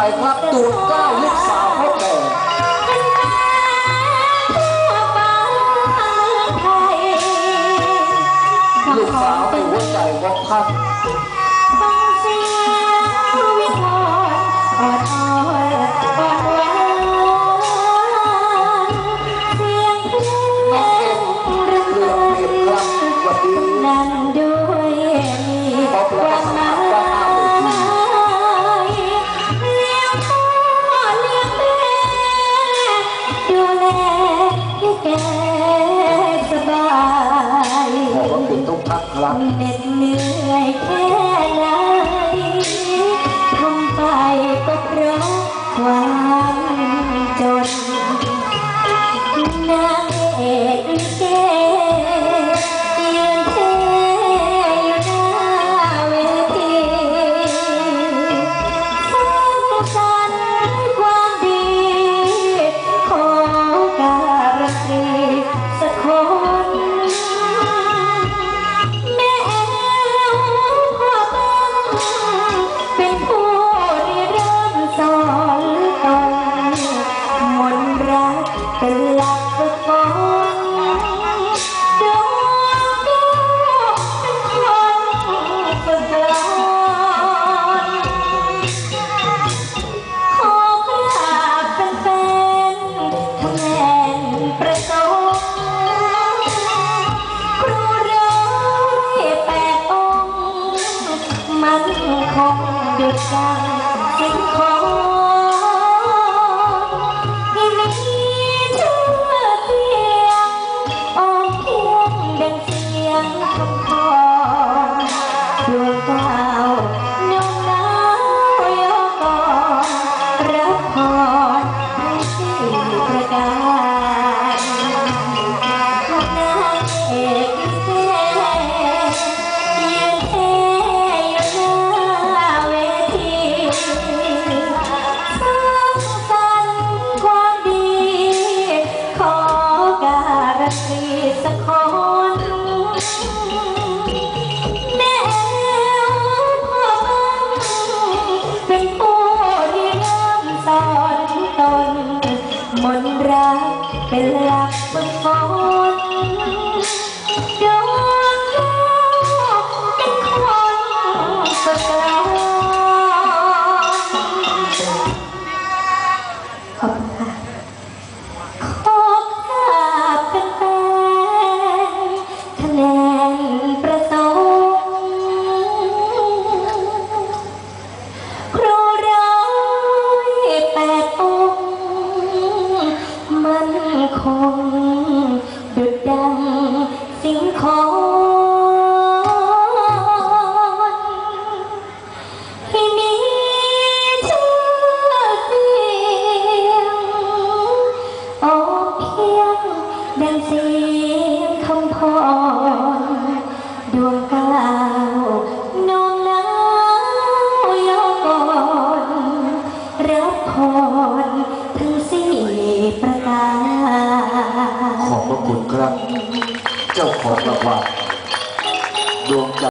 ชัยครับตูนก้าวลูกสาวพ่อแก่ลูกสาวเป็นหัวใจวองท่าน หักหลังเด็ดเลื่อยแค่ เป็นหลักประกันดวก็เป็นคนประกลอนขอกราบเป็นแฟนแหงประสงครูร้อยแปดองมันคงดุจดังสิ่งของ Oh, oh. been locked before สิคนมีชื่เสียงออกเพียงดังเสียงคำพรดวงกล่าวนองนาวยอกอนรับพรทั้งสี่ประการขอบพระคุณครับ จ้าของรางวัลดวงใจ